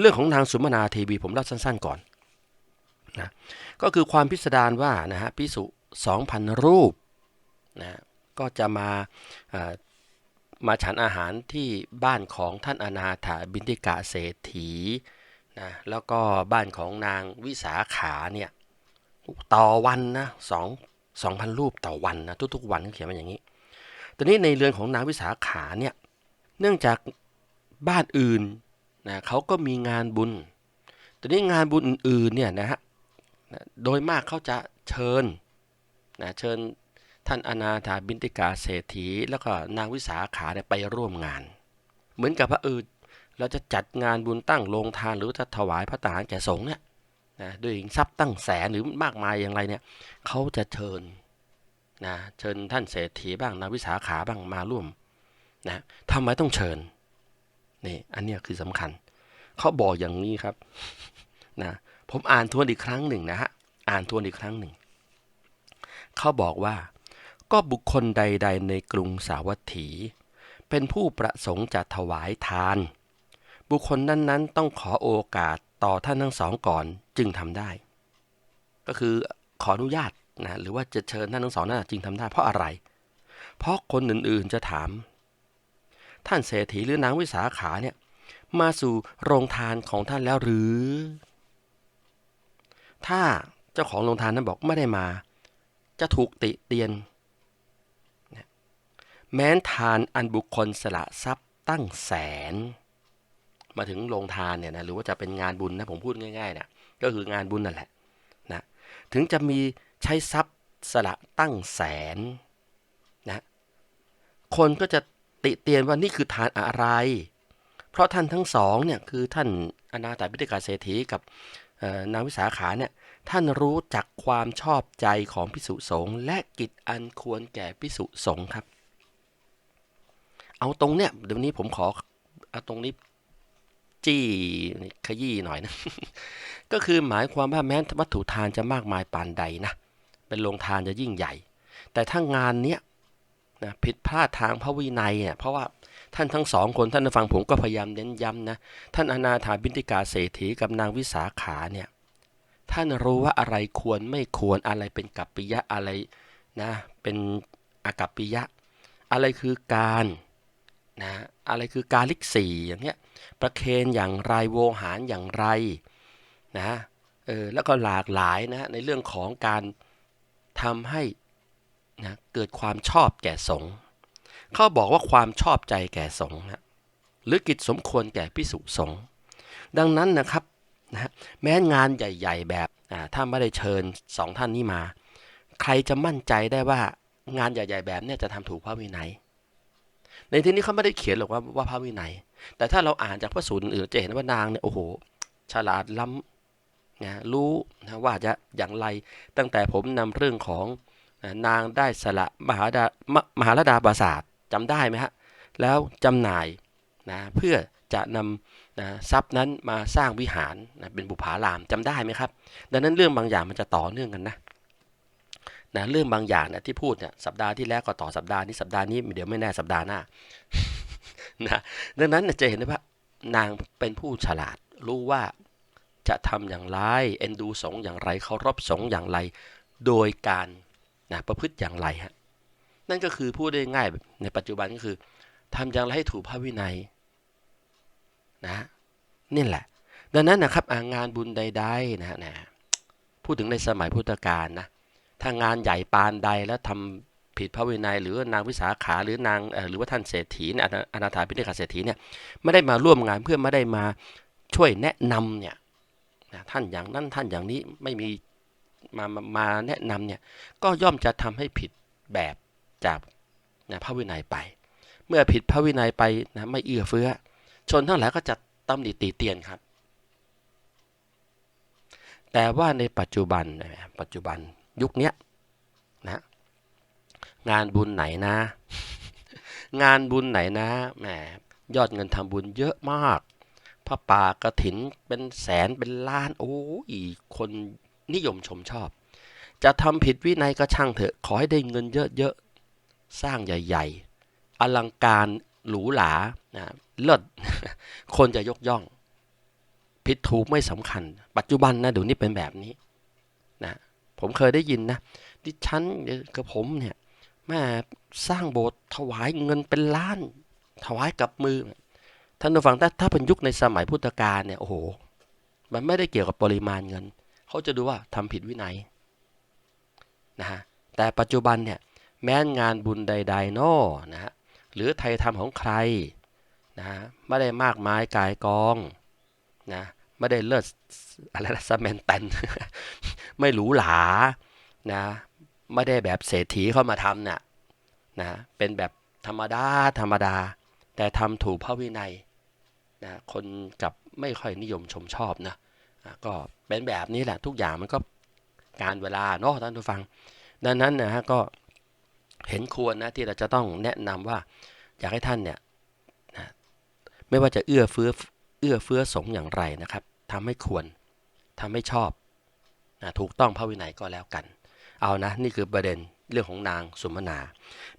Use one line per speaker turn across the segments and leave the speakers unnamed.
เรื่องของนางสุมนาเทวีผมเล่าสั้นๆก่อนนะก็คือความพิสดารว่านะฮะพิสุ2,000 รูปนะก็จะมามาฉันอาหารที่บ้านของท่านอนาถาบินติกะเศรษฐีนะแล้วก็บ้านของนางวิสาขาเนี่ยต่อวันนะสองสองพันรูปต่อวันนะทุกๆวันเขาเขียนมาอย่างนี้ตอนนี้ในเรือนของนางวิสาขาเนี่ยเนื่องจากบ้านอื่น นะเขาก็มีงานบุญแตอนนี้งานบุญอื่นๆเนี่ยนะฮะโดยมากเขาจะเชิญนะเชิญท่านอนาถาบินติกาเศรษฐี แล้วก็นางวิสาขาเนี่ยไปร่วมงาน เหมือนกับพระเออเราจะจัดงานบุญตั้งโรงทานหรือจะถวายพระทหารแก่สงฆ์เนี่ยนะด้วยทรัพย์ตั้งแสนหรือมากมายอย่างไรเนี่ยเขาจะเชิญนะเชิญท่านเศรษฐีบ้างนางวิสาขาบ้างมาร่วมนะทำไมต้องเชิญ นี่อันเนี้ยคือสำคัญ เขาบอกอย่างนี้ครับนะผมอ่านทวนอีกครั้งหนึ่งนะฮะอ่านทวนอีกครั้งหนึ่ง เขาบอกว่า ก็บุคคลใด ๆ ในกรุงสาวัตถี เป็นผู้ประสงค์จะถวายทาน บุคคลนั้นๆ ต้องขอโอกาสต่อท่านทั้งสองก่อนจึงทำได้ ก็คือขออนุญาตนะหรือว่าจะเชิญท่านทั้งสองนั้นจึงทำได้เพราะอะไร เพราะคนอื่นๆจะถาม ท่านเศรษฐีหรือนางวิสาขาเนี่ยมาสู่โรงทานของท่านแล้วหรือ ถ้าเจ้าของโรงทานนั้นบอกไม่ได้มา จะถูกติเตียน แม้นทานอันบุคคลสละทรัพย์ตั้งแสน มาถึงโรงทานเนี่ยนะหรือว่าจะเป็นงานบุญนะผมพูดง่ายๆนะก็คืองานบุญนั่นแหละนะถึงจะมีใช้ทรัพย์สละตั้งแสนนะคนก็จะ ติเตียนว่านี่คือทานอะไร เพราะท่านทั้งสองเนี่ยคือท่านอนาถาพิธิกาเศรษฐีกับนางวิสาขาเนี่ยท่านรู้จักความชอบใจของพิสุสงฆ์และกิจอันควรแก่พิสุสงฆ์ครับ เอาตรงเนี่ยเดี๋ยวนี้ผมขอเอาตรงนี้จี้ขยี้หน่อยนะ ก็คือหมายความว่าแม้วัตถุทานจะมากมายปานใดนะ เป็นโรงทานจะยิ่งใหญ่ แต่ถ้างานเนี้ย นะผิดพลาดทางพระวินัยเนี่ยเพราะว่าท่านทั้งสองคนท่านฟังผมก็พยายามเน้นย้ำนะท่านอนาถาบินติกาเศรษฐีกับนางวิสาขาเนี่ยท่านรู้ว่าอะไรควรไม่ควรอะไรเป็นกัปปิยะอะไรนะเป็นอากัปปิยะ อะไรคือการนะอะไรคือการลิกสี่อย่างเงี้ยประเคนอย่างไรโวหารอย่างไรนะเออแล้วก็หลากหลายนะในเรื่องของการทำให้ นะเกิดความชอบแก่สงฆ์เขาบอกว่าความชอบใจแก่สงฆ์นะหรือกิจสมควรแก่พิสุสงฆ์ดังนั้นนะครับนะแม้งานใหญ่ ๆ แบบอ่าถ้าไม่ได้เชิญสองท่านนี้มา ใครจะมั่นใจได้ว่างานใหญ่ ๆ แบบเนี้ยจะทำถูกพระวินัย ในที่นี้เขาไม่ได้เขียนหรอกว่าว่าพระวินัย แต่ถ้าเราอ่านจากพระสูตรอื่นจะเห็นว่านางเนี่ยโอ้โห ฉลาดล้ำนะรู้นะว่าจะอย่างไรตั้งแต่ผมนำเรื่องของ นางได้สละมหาดามมหาลดาปราสาทจำได้ไหมฮะแล้วจำหน่ายนะเพื่อจะนำนะทรัพย์นั้นมาสร้างวิหารนะเป็นบุพารามจำได้ไหมครับ ดังนั้นเรื่องบางอย่างมันจะต่อเนื่องกันนะนะเรื่องบางอย่างนี่ยที่พูดเนี่ยสัปดาห์ที่แล้วก็ต่อสัปดาห์นี้สัปดาห์นี้เดี๋ยวไม่แน่สัปดาห์หน้านะดังนั้นจะเห็นได้ว่านางเป็นผู้ฉลาดรู้ว่าจะทำอย่างไรเอ็นดูสงอย่างไรเคารพสงอย่างไร โดยการ นะประพฤติอย่างไรฮะนั่นก็คือพูดได้ง่ายในปัจจุบันก็คือทำอย่างไรให้ถูกพระวินัยนะนี่แหละ ดังนั้นนะครับางานบุญใดๆนะฮะนะพูดถึงในสมัยพุทธกาลนะถ้างานใหญ่ปานใดแล้วทำผิดพระวินัย หรือนางวิสาขาหรือนางหรือว่าท่านเศรษฐีเนี่ยอนาอนาถาพิเศษเศรษฐีเนี่ยไม่ได้มาร่วมงานเพื่อไม่ได้มาช่วยแนะนำเนี่ยนะท่านอย่างนั้นท่านอย่างนี้ไม่มี มามามาแนะนำเนี่ยก็ย่อมจะทำให้ผิดแบบจากนะพระวินัยไป เมื่อผิดพระวินัยไปนะไม่เอื้อเฟื้อ ชนทั้งหลายก็จะตำหนิตีเตียนครับ แต่ว่าในปัจจุบันปัจจุบันยุคนี้นะงานบุญไหนนะ งานบุญไหนนะแหมยอดเงินทำบุญเยอะมากพระป่ากระถินเป็นแสนเป็นล้านโอ้ยคน นิยมชมชอบ จะทำผิดวินัยก็ช่างเถอะ ขอให้ได้เงินเยอะๆ สร้างใหญ่ๆ อลังการหรูหรานะเลิศคนจะยกย่อง ผิดถูกไม่สำคัญ ปัจจุบันนะเดี๋ยวนี้เป็นแบบนี้นะผมเคยได้ยินนะดิฉันกับผมเนี่ยแม่สร้างโบสถ์ถวายเงินเป็นล้าน ถวายกับมือ ท่านผู้ฟังถ้าถ้าเป็นยุคในสมัยพุทธกาลเนี่ยโอ้โห มันไม่ได้เกี่ยวกับปริมาณเงิน เขาจะดูว่าทำผิดวินัยนะฮะแต่ปัจจุบันเนี่ยแม้นงานบุญใดๆนอนะฮะหรือไทยทำของใครนะไม่ได้มากมายกายกองนะไม่ได้เลิศอะไรนะสมนแตนไม่หรูหรานะไม่ได้แบบเศรษฐีเข้ามาทำน่ะนะเป็นแบบธรรมดาธรรมดา แต่ทำถูกพระวินัยนะคนกับไม่ค่อยนิยมชมชอบนะอะ ก็เป็นแบบนี้แหละทุกอย่างมันก็การเวลาเนาะท่านผู้ฟัง ดังนั้นนะฮะก็เห็นควรนะที่เราจะต้องแนะนำว่าอยากให้ท่านเนี่ยนะไม่ว่าจะเอื้อเฟื้อเอื้อเฟื้อสงอย่างไรนะครับทำให้ควรทำให้ชอบนะถูกต้องพระวินัยก็แล้วกัน เอานะนี่คือประเด็นเรื่องของนางสุมนา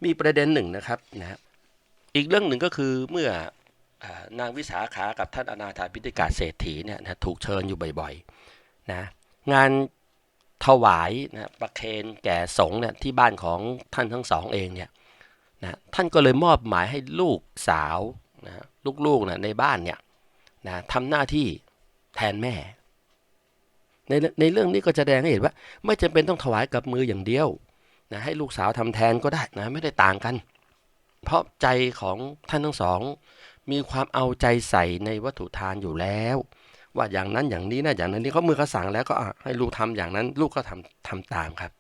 มีประเด็นหนึ่งนะครับนะอีกเรื่องหนึ่งก็คือเมื่อ นางวิสาขากับท่านอนาถาพิติกาเศรษฐีเนี่ยนะถูกเชิญอยู่บ่อยๆนะงานถวายนะประเคนแก่สงฆ์เนี่ยที่บ้านของท่านทั้งสองเองเนี่ยนะท่านก็เลยมอบหมายให้ลูกสาวนะลูกๆนะในบ้านเนี่ยนะทำหน้าที่แทนแม่ ในในเรื่องนี้ก็จะแสดงให้เห็นว่า ไม่จำเป็นต้องถวายกับมืออย่างเดียวนะให้ลูกสาวทำแทนก็ได้นะไม่ได้ต่างกัน เพราะใจของท่านทั้งสอง มีความเอาใจใส่ในวัตถุทานอยู่แล้ว ว่าอย่างนั้นอย่างนี้นะอย่างนั้นนี่เขามือเขาสั่งแล้วก็ให้ลูกทำอย่างนั้น ลูกก็ทำทำตามครับ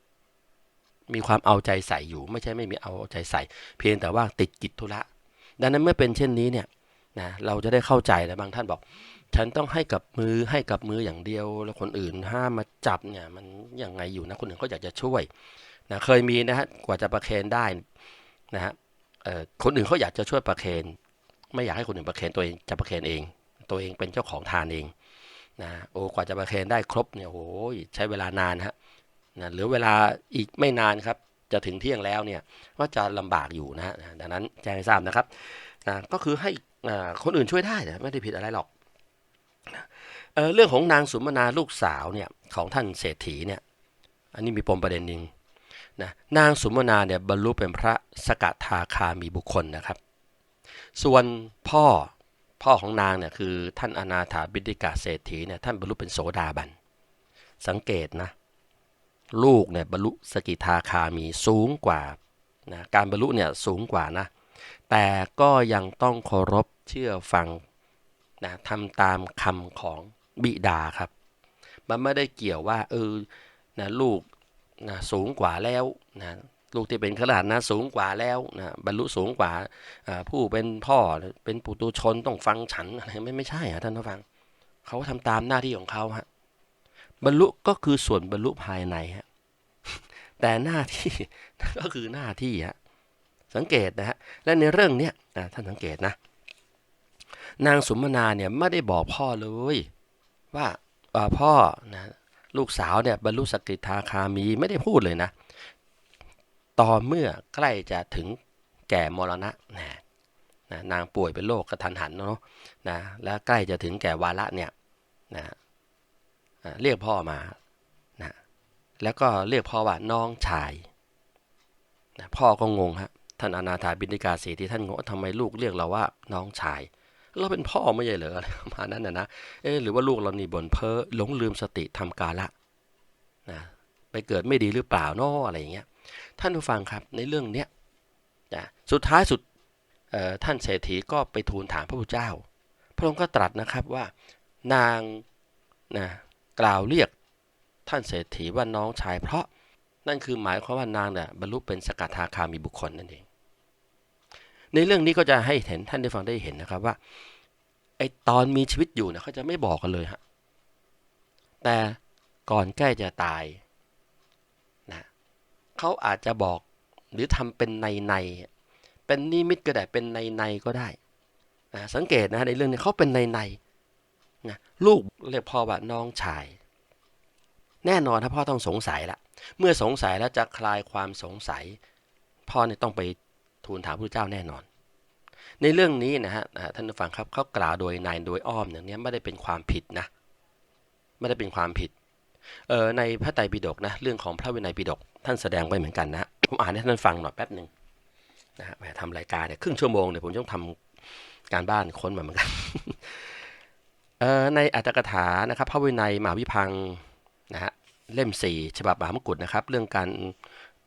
มีความเอาใจใส่อยู่ ไม่ใช่ไม่มีเอาใจใส่ เพียงแต่ว่าติดกิจธุระดังนั้นเมื่อเป็นเช่นนี้เนี่ยนะเราจะได้เข้าใจแล้วบางท่านบอก ฉันต้องให้กับมือให้กับมืออย่างเดียว แล้วคนอื่นห้ามมาจับเนี่ยมันยังไงอยู่นะคนอื่นเขาอยากจะช่วยนะเคยมีนะฮะกว่าจะประเคนได้นะฮะคนอื่นเขาอยากจะช่วยประเคน ไม่อยากให้คนอื่นประเคนตัวเองจะประเคนเอง ตัวเองเป็นเจ้าของทานเองนะโอ้กว่าจะประเคนได้ครบเนี่ยโอ้ยใช้เวลานานฮะนะหรือเวลาอีกไม่นานครับ จะถึงเที่ยงแล้วเนี่ยว่าจะลำบากอยู่นะดังนั้นแจ้งให้ทราบนะครับนะก็คือให้อ่าคนอื่นช่วยได้นะไม่ได้ผิดอะไรหรอกเอ่อเรื่องของนางสุมนาลูกสาวเนี่ยของท่านเศรษฐีเนี่ยอันนี้มีปมประเด็นหนึ่งนะนางสุมนาเนี่ยบรรลุเป็นพระสกทาคามีบุคคลนะครับ ส่วนพ่อพ่อของนางเนี่ยคือท่านอนาถาบิดิกาเศรษฐีเนี่ยท่านบรรลุเป็นโสดาบัน สังเกตนะ ลูกเนี่ยบรรลุสกิทาคามีสูงกว่านะการบรรลุเนี่ยสูงกว่านะ แต่ก็ยังต้องเคารพเชื่อฟังนะทำตามคำของบิดาครับ มันไม่ได้เกี่ยวว่าเออนะลูกนะสูงกว่าแล้วนะ ลูกที่เป็นขนาดนะสูงกว่าแล้วนะบรรลุสูงกว่าผู้เป็นพ่อเป็นปุตุชนต้องฟังฉันอะไรไม่ไม่ใช่อะท่านผู้ฟังเขาทำตามหน้าที่ของเขาฮะบรรลุก็คือส่วนบรรลุภายในฮะแต่หน้าที่ก็คือหน้าที่ฮะสังเกตนะฮะและในเรื่องเนี้ยนะท่านสังเกตนะ นางสุมนาเนี่ยไม่ได้บอกพ่อเลย ว่าพ่อนะลูกสาวเนี่ยบรรลุสกิทาคามีไม่ได้พูดเลยนะ ตอนเมื่อใกล้จะถึงแก่มรณะนะนะนางป่วยเป็นโรคกระทันหันเนาะนะแล้วใกล้จะถึงแก่วาระเนี่ยนะเรียกพ่อมานะแล้วก็เรียกพ่อว่าน้องชายนะพ่อก็งงฮะท่านอนาถาบินิกาสีที่ท่านงงทำไมลูกเรียกเราว่าน้องชาย เราเป็นพ่อไม่ใช่เหรออะไรประมาณนั้นนะนะเอ๊หรือว่าลูกเรานี่บ่นเพ้อหลงลืมสติทำกาละนะไปเกิดไม่ดีหรือเปล่านาะอะไรอย่างเงี้ย ท่านผู้ฟังครับในเรื่องเนี้ยนะสุดท้ายสุดท่านเศรษฐีก็ไปทูลถามพระพุทธเจ้า พระองค์ก็ตรัสนะครับว่านางนะกล่าวเรียกท่านเศรษฐีว่าน้องชาย เพราะนั่นคือหมายความว่านางเนี่ยบรรลุเป็นสกทาคามีบุคคลนั่นเอง ในเรื่องนี้ก็จะให้เห็นท่านได้ฟังได้เห็นนะครับว่าไอตอนมีชีวิตอยู่เนี่ยเขาจะไม่บอกกันเลยฮะแต่ก่อนใกล้จะตาย เขาอาจจะบอกหรือทำเป็นในในเป็นนิมิตก็ได้เป็นในในก็ได้นะสังเกตนะในเรื่องนี้เขาเป็นในในนะลูกเรียกพ่อว่าน้องชาย แน่นอนถ้าพ่อต้องสงสัยละเมื่อสงสัยแล้วจะคลายความสงสัย พ่อเนี่ยต้องไปทูลถามพระเจ้าแน่นอน ในเรื่องนี้นะฮะท่านผู้ฟังครับเขากล่าวโดยนายโดยอ้อมอย่างนี้ไม่ได้เป็นความผิดนะไม่ได้เป็นความผิด ในพระไตรปิฎกนะเรื่องของพระวินัยปิฎกท่านแสดงไว้เหมือนกันนะผมอ่านให้ท่านฟังหน่อยแป๊บหนึ่งนะฮะทำรายการเนี่ยครึ่งชั่วโมงเนี่ยผมต้องทำการบ้านค้นมาเหมือนกันเออในอัตถกถานะครับพระวินัยมหาวิพังนะฮะเล่มสี่ฉบับมหามกุฏนะครับ เรื่องการ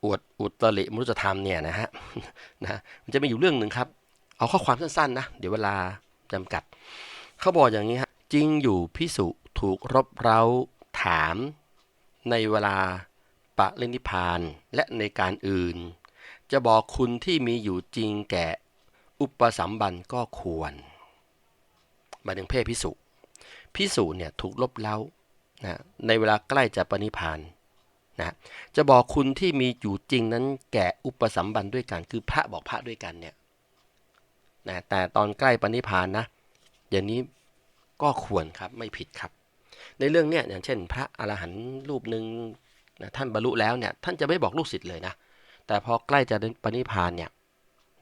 อวดอุตริมนุษยธรรมเนี่ยนะฮะนะฮะมันจะมีอยู่เรื่องหนึ่งครับ เอาข้อความสั้นๆนะ เดี๋ยวเวลาจำกัด เขาบอกอย่างนี้ฮะจริงอยู่พิสุถูกรบเร้า ถามในเวลาปะเลนิพานและในการอื่น จะบอกคุณที่มีอยู่จริงแก่อุปสัมบันก็ควรหมายถึงเพศพิสุพิสุเนี่ยถูกลบเล้านะในเวลาใกล้จะปณิพานนะจะบอกคุณที่มีอยู่จริงนั้นแก่อุปสัมบันด้วยกันคือพระบอกพระด้วยกันเนี่ยนะแต่ตอนใกล้ปณิพานนะอย่างนี้ก็ควรครับไม่ผิดครับ ในเรื่องเนี้ยอย่างเช่น พระอรหันต์รูปหนึ่งนะท่านบรรลุแล้วเนี่ยท่านจะไม่บอกลูกศิษย์เลยนะแต่พอใกล้จะปณิพานเนี่ย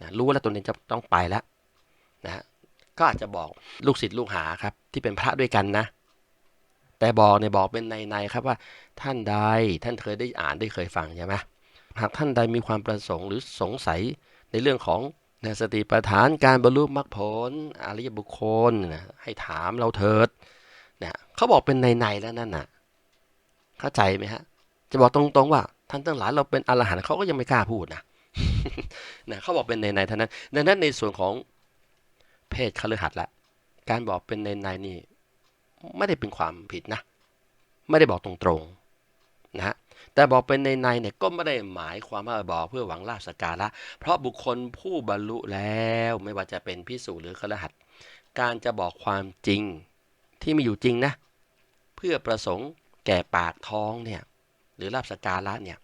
นะรู้แล้วตัวนี้จะต้องไปแล้วนะก็อาจจะบอกลูกศิษย์ลูกหาครับ ที่เป็นพระด้วยกันนะ แต่บอกเนี่ยบอกเป็นในๆครับว่าท่านใดท่านเคยได้อ่านได้เคยฟังใช่ไหมหากท่านใดมีความประสงค์หรือสงสัยในเรื่องของนะสติปัฏฐานการบรรลุมรรคผลอริยบุคคลนะให้ถามเราเถิด เขาบอกเป็นในๆแล้วนั่นน่ะ เข้าใจไหมฮะ จะบอกตรงๆว่าท่านทั้งหลายเราเป็นอรหันต์เขาก็ยังไม่กล้าพูดนะนะเขาบอกเป็นในในๆเท่านั้นดังนั้นในส่วนของเพศคฤหัสถ์ละ การบอกเป็นในในๆนี่ไม่ได้เป็นความผิดนะ ไม่ได้บอกตรงๆนะฮะแต่บอกเป็นในในๆเนี่ยก็ไม่ได้หมายความว่าบอกเพื่อหวังลาภสกการะ เพราะบุคคลผู้บรรลุแล้วไม่ว่าจะเป็นพิสูจน์หรือคฤหัสถ์การจะบอกความจริงที่มีอยู่จริงนะ เพื่อประสงค์แก่ปากท้องเนี่ยหรือลาบสการะเนี่ย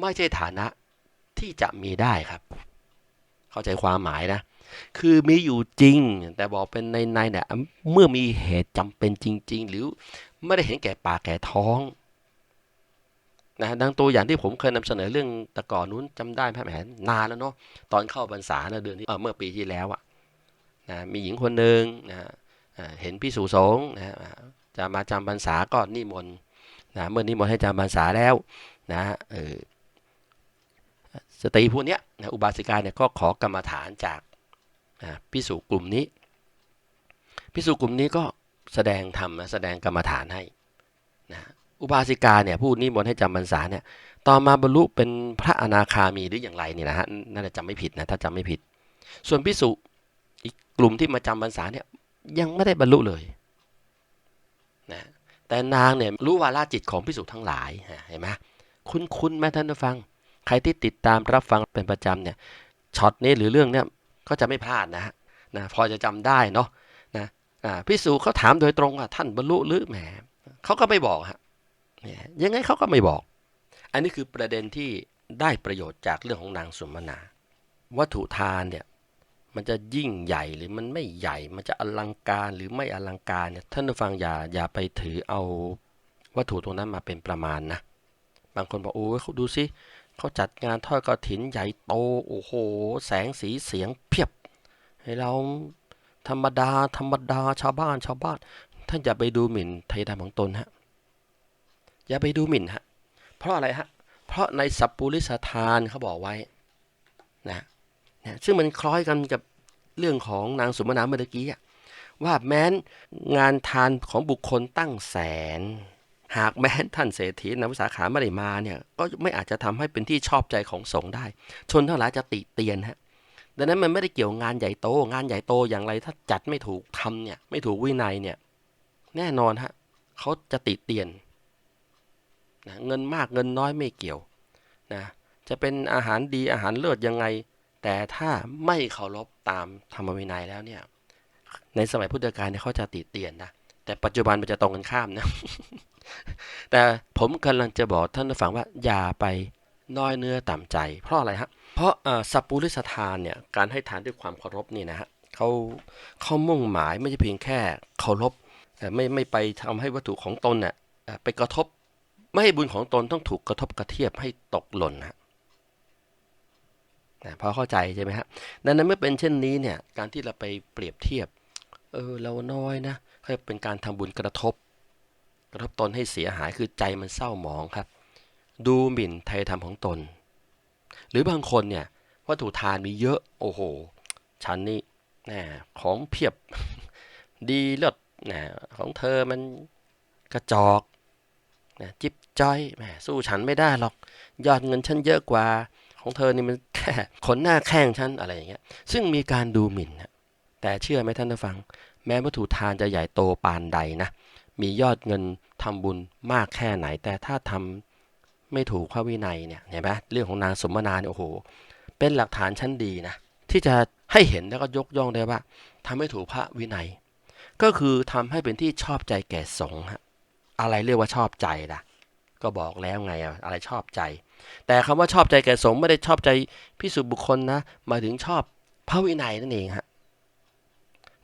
ไม่ใช่ฐานะที่จะมีได้ครับ เข้าใจความหมายนะ คือมีอยู่จริง แต่บอกเป็นในในเนี่ยเมื่อมีเหตุจำเป็นจริง ๆ หรือไม่ได้เห็นแก่ปากแก่ท้องนะดังตัวอย่างที่ผมเคยนำเสนอเรื่องตะก่อนนู้นจำได้ไหมแหมนานแล้วเนาะตอนเข้าพรรษานะเดือนที่เมื่อปีที่แล้วอะนะมีหญิงคนหนึ่งนะเห็นพิสูสงนะ จะมาจำพรรษาก็นิมนต์นะเมื่อนี้มนต์ให้จำพรรษาแล้วนะเออสตรีผู้นี้นะอุบาสิกาเนี่ยก็ขอกรรมฐานจากนะพิสุกลุ่มนี้พิสุกลุ่มนี้ก็แสดงธรรมนะแสดงกรรมฐานให้นะอุบาสิกาเนี่ยผู้นิมนต์ให้จำพรรษาเนี่ยต่อมาบรรลุเป็นพระอนาคามีหรืออย่างไรเนี่ยนะฮะน่าจะจำไม่ผิดนะถ้าจำไม่ผิด ส่วนพิสุอีกกลุ่มที่มาจำพรรษาเนี่ยยังไม่ได้บรรลุเลย นะแต่นางเนี่ยรู้วาลจิตของพิสุทั้งหลายเห็นไหมคุ้นคุ้นๆไหมท่านผู้ฟัง ใครที่ติดตามรับฟังเป็นประจำเนี่ยช็อตนี้หรือเรื่องเนี่ยก็จะไม่พลาดนะฮะนะพอจะจำได้เนาะนะพิสุเขาถามโดยตรงว่าท่านบรรลุหรือแหมเขาก็ไม่บอกฮะเนี่ยยังไงเขาก็ไม่บอก อันนี้คือประเด็นที่ได้ประโยชน์จากเรื่องของนางสุมนา วัตถุทานเนี่ย มันจะยิ่งใหญ่หรือมันไม่ใหญ่ มันจะอลังการหรือไม่อลังการเนี่ยท่านผู้ฟังอย่าอย่าไปถือเอาวัตถุตรงนั้นมาเป็นประมาณนะ บางคนบอกโอ้ยเขาดูสิเขาจัดงานทอดกฐินใหญ่โตโอ้โห แสงสีเสียงเพียบ ให้เราธรรมดาธรรมดาชาวบ้านชาวบ้าน ท่านอย่าไปดูหมิ่นไทยดำของตนฮะอย่าไปดูหมิ่นฮะเพราะอะไรฮะเพราะในสัพปุริสทานเขาบอกไว้นะ นะซึ่งมันคล้อยกันกับเรื่องของนางสุมนาเมื่อกี้ว่าแม้นงานทานของบุคคลตั้งแสน หากแม้นท่านเศรษฐีนวิสาขาไม่ได้มาเนี่ยก็ไม่อาจจะทำให้เป็นที่ชอบใจของสงฆ์ได้ ชนทั้งหลายจะติเตียนฮะดังนั้นมันไม่ได้เกี่ยวงานใหญ่โต งานใหญ่โตอย่างไรถ้าจัดไม่ถูกทำเนี่ยไม่ถูกวินัยเนี่ยแน่นอนฮะเขาจะติเตียนนะเงินมากเงินน้อยไม่เกี่ยวนะจะเป็นอาหารดีอาหารเลิศยังไง แต่ถ้าไม่เคารพตามธรรมวินัยแล้วเนี่ย ในสมัยพุทธกาลเนี่ยเขาจะติเตียนนะแต่ปัจจุบันมันจะตรงกันข้ามนะ แต่ผมกำลังจะบอกท่านผู้ฟังว่าอย่าไปน้อยเนื้อต่ำใจ เพราะอะไรฮะ เพราะสัพปุริสทานเนี่ยการให้ทานด้วยความเคารพนี่นะฮะเขาเขามุ่งหมายไม่ใช่เพียงแค่เคารพแต่ไม่ไม่ไปทำให้วัตถุของตนเนี่ยไปกระทบ ไม่ให้บุญของตนต้องถูกกระทบกระเทียบให้ตกหล่นนะ นะพอเข้าใจใช่ไหมฮะดังนั้นเมื่อเป็นเช่นนี้เนี่ยการที่เราไปเปรียบเทียบเออเราน้อยนะก็เป็นการทำบุญกระทบ กระทบตนให้เสียหายคือใจมันเศร้าหมองครับ ดูหมิ่นไทยธรรมของตน หรือบางคนเนี่ยวัตถุทานมีเยอะโอ้โหฉันนี่แหมของเพียบดีเลิศนะของเธอมันกระจอกนะจิบจ้อยแหมสู้ฉันไม่ได้หรอก ยอดเงินฉันเยอะกว่า ของเธอนี่มันแค่ขนหน้าแข้งฉันอะไรอย่างเงี้ย ซึ่งมีการดูหมิ่นนะแต่เชื่อไหมท่านผู้ฟัง แม้วัตถุทานจะใหญ่โตปานใดนะ มียอดเงินทำบุญมากแค่ไหน แต่ถ้าทำไม่ถูกพระวินัยเนี่ยเห็นไหมเรื่องของนางสมนานโอ้โห เป็นหลักฐานชั้นดีนะ ที่จะให้เห็นแล้วก็ยกย่องได้ว่าทำให้ถูกพระวินัย ก็คือทำให้เป็นที่ชอบใจแก่สงฆ์ฮะอะไรเรียกว่าชอบใจล่ะ ก็บอกแล้วไงอะอะไรชอบใจ แต่คำว่าชอบใจแก่สงฆ์ไม่ได้ชอบใจพิสุบุคคลนะหมายถึงชอบพระวินัยนั่นเองฮะ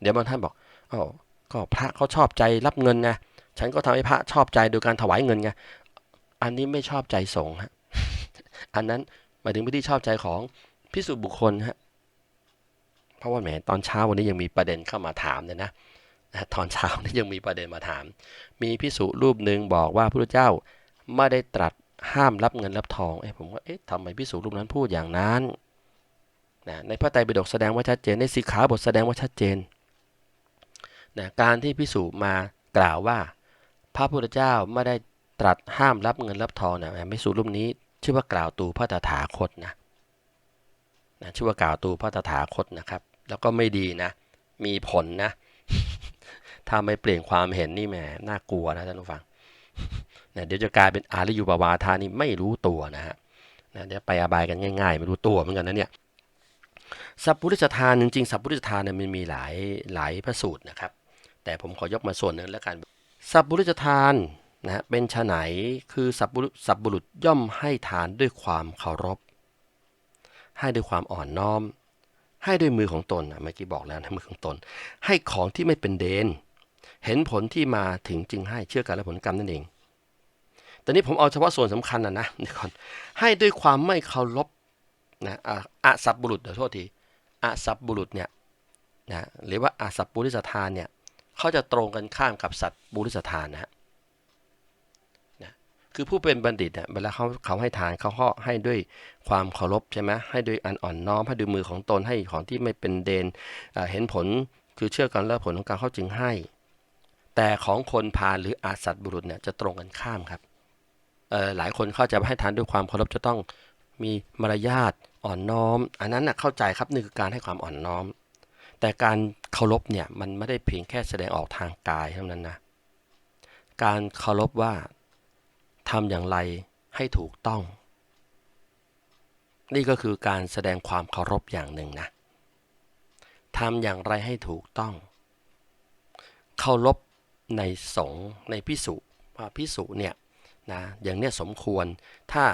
เดี๋ยวบางท่านบอกอ๋อก็พระเขาชอบใจรับเงินไงฉันก็ทำให้พระชอบใจโดยการถวายเงินไงอันนี้ไม่ชอบใจสงฆ์ฮะอันนั้นหมายถึงเป็นที่ชอบใจของพิสุบุคคลฮะเพราะว่าแหมตอนเช้าวันนี้ยังมีประเด็นเข้ามาถามเลยนะนะตอนเช้านี่ยังมีประเด็นมาถาม มีพิสุรูปหนึ่งบอกว่าพระพุทธเจ้าไม่ได้ตรัส ห้ามรับเงินรับทองเอ้ผมว่าเอ๊ะทำไมพิสุรูปนั้นพูดอย่างนั้นนะในพระไตรปิฎกแสดงว่าชัดเจนในสีขาบทแสดงว่าชัดเจนนะการที่พิสุมากล่าวว่า พระพุทธเจ้าไม่ได้ตรัสห้ามรับเงินรับทองนะพิสุรูปนี้ ชื่อว่ากล่าวตูพระตถาคตนะนะชื่อว่ากล่าวตูพระตถาคตนะครับ แล้วก็ไม่ดีนะ มีผลนะ ถ้าไม่เปลี่ยนความเห็นนี่แหมน่ากลัวนะท่านผู้ฟัง นะเดี๋ยวจะกลายเป็นอาริยุปวาทานี่ไม่รู้ตัวนะฮะนะเดี๋ยวไปอบายกันง่าย ๆ ไม่รู้ตัวเหมือนกันนะเนี่ยสัพพุริสทานจริงๆสัพพุริสทานเนี่ยมันมีหลายหลายพระสูตรนะครับ แต่ผมขอยกมาส่วนนึงแล้วกันสัพพุริสทานนะฮะเป็นชะไหนคือสัพบุรุษสัพบุรุษย่อมให้ทานด้วยความเคารพ ให้ด้วยความอ่อนน้อม ให้ด้วยมือของตนนะเมื่อกี้บอกแล้วนะมือของตน ให้ของที่ไม่เป็นเดน เห็นผลที่มาถึงจึงให้เชื่อกันและผลกรรมนั่นเอง แต่นี้ผมเอาเฉพาะส่วนสำคัญนะนะเดี๋ยวก่อนให้ด้วยความไม่เคารพนะอะอสัพบุรุษเดี๋ยวโทษทีอาสัพบุรุษเนี่ยนะหรือว่าอาสัพบุริสทานเนี่ยเขาจะตรงกันข้ามกับสัตว์บุริสทานนะนะคือผู้เป็นบัณฑิตเนี่ยเวลาเขาเขาให้ทานเขาก็ให้ด้วยความเคารพใช่ไหมให้ด้วยอันอ่อนน้อมให้ด้วยมือของตนให้ของที่ไม่เป็นเดนเอ่อเห็นผลคือเชื่อกันแล้วผลของการเขาจึงให้ แต่ของคนพาลหรืออาสัตบุรุษเนี่ยจะตรงกันข้ามครับ หลายคนเข้าใจว่าให้ทานด้วยความเคารพจะต้องมีมารยาทอ่อนน้อม อันนั้นนะเข้าใจครับนี่คือการให้ความอ่อนน้อม แต่การเคารพเนี่ยมันไม่ได้เพียงแค่แสดงออกทางกายเท่านั้นนะการเคารพว่าทำอย่างไรให้ถูกต้อง นี่ก็คือการแสดงความเคารพอย่างหนึ่งนะทำอย่างไรให้ถูกต้อง เคารพในสงในพิสุว่าพิสุเนี่ย นะอย่างเนี้ยสมควรถ้า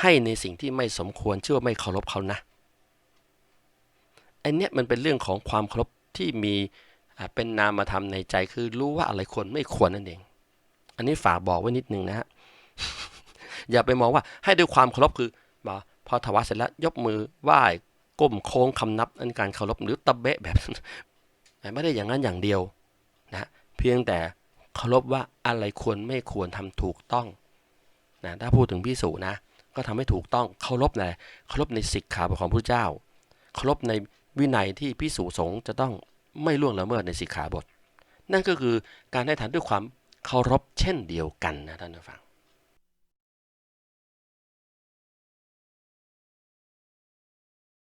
ให้ในสิ่งที่ไม่สมควรเชื่อว่าไม่เคารพเขานะไอันเนี้ยมันเป็นเรื่องของความเคารพที่มีเป็นนามธรรมในใจคือรู้ว่าอะไรควรไม่ควรนั่นเอง อันนี้ฝากบอกไว้นิดนึงนะฮะอย่าไปมองว่าให้ด้วยความเคารพคือมาพอถวายเสร็จแล้วยกมือไหว้ก้มโค้งคำนับอันการเคารพหรือตะเบะแบบไม่ได้อย่างนั้นอย่างเดียวนะเพียงแต่เคารพว่าอะไรควรไม่ควรทำถูกต้อง นะถ้าพูดถึงพิสูจนะ ก็ทำให้ถูกต้องเคารพในเคารพในสิกขาบทของพระเจ้าเคารพในวินัยที่พิสูจสงจะต้องไม่ล่วงละเมิดในสิกขาบท นั่นก็คือการให้ทานด้วยความเคารพเช่นเดียวกันนะท่านผู้ฟัง